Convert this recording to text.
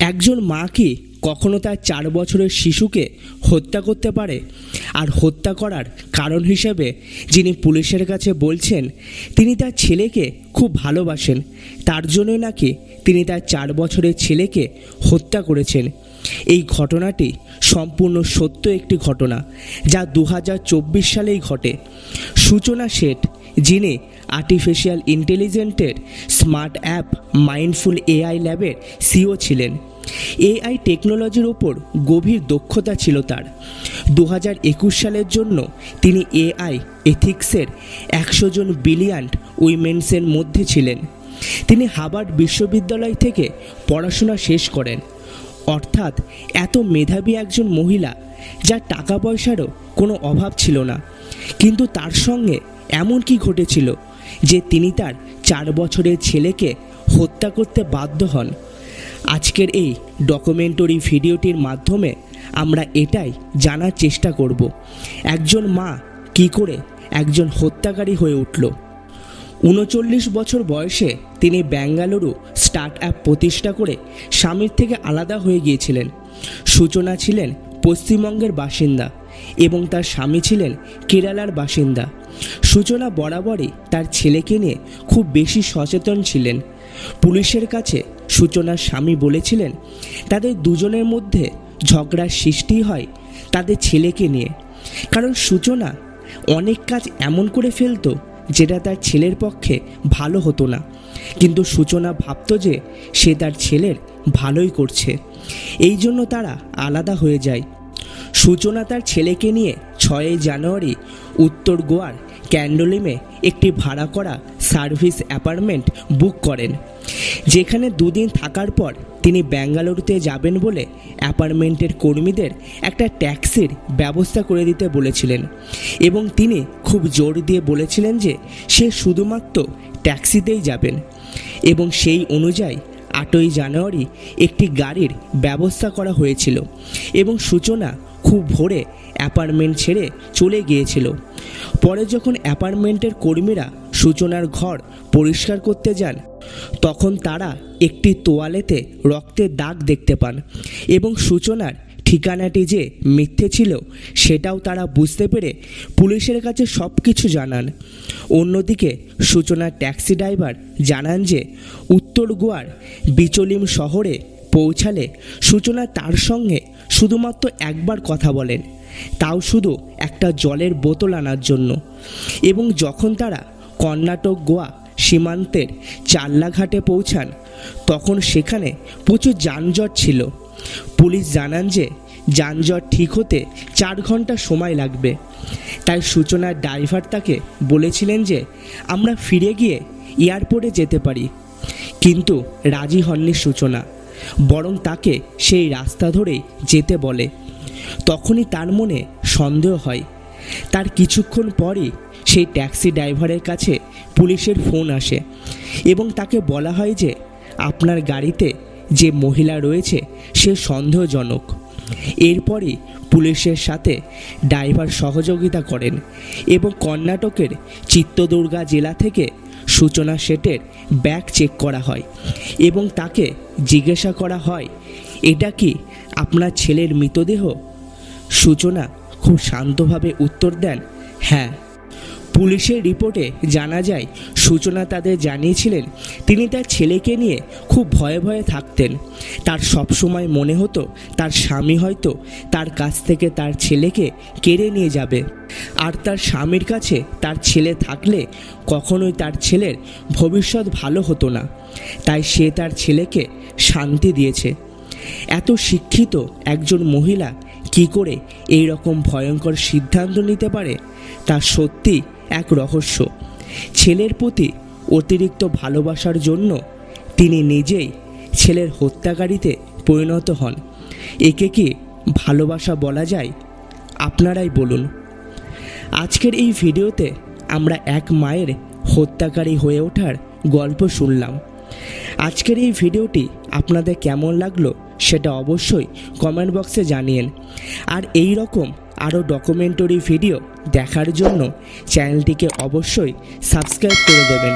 একজন মা কি কখনো তার চার বছরের শিশুকে হত্যা করতে পারে? আর হত্যা করার কারণ হিসেবে যিনি পুলিশের কাছে বলছেন, তিনি তার ছেলেকে খুব ভালোবাসেন। তার জন্যই নাকি তিনি তার চার বছরের ছেলেকে হত্যা করেছেন। এই ঘটনাটি সম্পূর্ণ সত্য একটি ঘটনা, যা দু হাজার চব্বিশ সালেই ঘটে। সূচনা শেঠ যিনি আর্টিফিশিয়াল ইন্টেলিজেন্টের স্মার্ট অ্যাপ মাইন্ডফুল এআই ল্যাবের সিও ছিলেন। এআই টেকনোলজির ওপর গভীর দক্ষতা ছিল তার। দু সালের জন্য তিনি এআই এথিক্সের একশো জন বিলিয়ান্ট উইমেন্সের মধ্যে ছিলেন। তিনি হাবার্ড বিশ্ববিদ্যালয় থেকে পড়াশোনা শেষ করেন। অর্থাৎ এত মেধাবী একজন মহিলা, যার টাকা পয়সারও কোনো অভাব ছিল না। কিন্তু তার সঙ্গে এমন কি ঘটেছিল যে তিনি তার চার বছরের ছেলেকে হত্যা করতে বাধ্য হন? আজকের এই ডকুমেন্টারি ভিডিওটির মাধ্যমে আমরা এটাই জানার চেষ্টা করব। একজন মা কি করে একজন হত্যাকারী হয়ে উঠল? উনচল্লিশ বছর বয়সে তিনি বেঙ্গালুরু স্টার্ট অ্যাপ প্রতিষ্ঠা করে স্বামীর থেকে আলাদা হয়ে গিয়েছিলেন। সূচনা ছিলেন পশ্চিমবঙ্গের বাসিন্দা। এবং তার স্বামী ছিলেন কেরালার বাসিন্দা। সূচনা বরাবরই তার ছেলেকে নিয়ে খুব বেশি সচেতন ছিলেন। পুলিশের কাছে সূচনার স্বামী বলেছিলেন, তাদের দুজনের মধ্যে ঝগড়ার সৃষ্টি হয় তাদের ছেলেকে নিয়ে। কারণ সূচনা অনেক কাজ এমন করে ফেলতো যেটা তার ছেলের পক্ষে ভালো হতো না। কিন্তু সূচনা ভাবতো যে সে তার ছেলের ভালোই করছে। এই জন্য তারা আলাদা হয়ে যায়। সূচনা তার ছেলেকে নিয়ে ছয়ই জানুয়ারি উত্তর গোয়ার ক্যান্ডোলিমে একটি ভাড়া করা সার্ভিস অ্যাপার্টমেন্ট বুক করেন। যেখানে দুদিন থাকার পর তিনি বেঙ্গালুরুতে যাবেন বলে অ্যাপার্টমেন্টের কর্মীদের একটা ট্যাক্সির ব্যবস্থা করে দিতে বলেছিলেন এবং তিনি খুব জোর দিয়ে বলেছিলেন যে সে শুধুমাত্র ট্যাক্সিতেই যাবেন এবং সেই অনুযায়ী আটই জানুয়ারি একটি গাড়ির ব্যবস্থা করা হয়েছিল এবং সূচনা খুব ভোরে অ্যাপার্টমেন্ট ছেড়ে চলে গিয়েছিল। পরে যখন অ্যাপার্টমেন্টের কর্মীরা সূচনার ঘর পরিষ্কার করতে যান, তখন তারা একটি তোয়ালেতে রক্তের দাগ দেখতে পান এবং সূচনার ঠিকানাটি যে মিথ্যে ছিল সেটাও তারা বুঝতে পেরে পুলিশের কাছে সব কিছু জানান। অন্যদিকে সূচনা ট্যাক্সি ড্রাইভার জানান যে উত্তর গোয়ার বিচলিম শহরে পৌঁছালে সূচনা তার সঙ্গে শুধুমাত্র একবার কথা বলেন। তাও শুধু একটা জলের বোতল আনার জন্য। এবং যখন তারা কর্ণাটক গোয়া সীমান্তের চাল্লাঘাটে পৌঁছান, তখন সেখানে প্রচুর যানজট ছিল। পুলিশ জানান যে যানজট ঠিক হতে চার ঘণ্টা সময় লাগবে। তাই সূচনার ড্রাইভার তাকে বলেছিলেন যে, আমরা ফিরে গিয়ে এয়ারপোর্টে যেতে পারি। কিন্তু রাজি হননি সূচনা, বরং তাকে সেই রাস্তা ধরেই যেতে বলে। তখনই তার মনে সন্দেহ হয়। তার কিছুক্ষণ পরই সেই ট্যাক্সি ড্রাইভারের কাছে পুলিশের ফোন আসে এবং তাকে বলা হয় যে, আপনার গাড়িতে যে মহিলা রয়েছে সে সন্দেহজনক। এরপরই পুলিশের সাথে ড্রাইভার সহযোগিতা করেন এবং কর্ণাটকের চিত্তদুর্গা জেলা থেকে সূচনা শেটের ব্যাগ চেক করা হয় এবং তাকে জিজ্ঞাসা করা হয়, এটা কি আপনার ছেলের মৃতদেহ? সূচনা খুব শান্তভাবে উত্তর দেন হ্যাঁ। পুলিশের রিপোর্টে জানা যায়, সূচনা তাদের জানিয়েছিলেন, তিনি তার ছেলেকে নিয়ে খুব ভয়ে ভয়ে থাকতেন। তার সবসময় মনে হতো, তার স্বামী হয়তো তার কাছ থেকে তার ছেলেকে কেড়ে নিয়ে যাবে। আর তার স্বামীর কাছে তার ছেলে থাকলে কখনোই তার ছেলের ভবিষ্যৎ ভালো হতো না। তাই সে তার ছেলেকে শান্তি দিয়েছে। এত শিক্ষিত একজন মহিলা কি করে এই রকম ভয়ঙ্কর সিদ্ধান্ত নিতে পারে? তা সত্যি এক রহস্য। ছেলের প্রতি অতিরিক্ত ভালোবাসার জন্য তিনি নিজেই ছেলের হত্যাকারীতে পরিণত হন। একে কি ভালোবাসা বলা যায়? আপনারাই বলুন। আজকের এই ভিডিওতে আমরা এক মায়ের হত্যাকারী হয়ে ওঠার গল্প শুনলাম। আজকের এই ভিডিওটি আপনাদের কেমন লাগল সেটা অবশ্যই কমেন্ট বক্সে জানিয়েন। আর এই রকম আরও ডকুমেন্টারি ভিডিও দেখার জন্য চ্যানেলটিকে অবশ্যই সাবস্ক্রাইব করে দেবেন।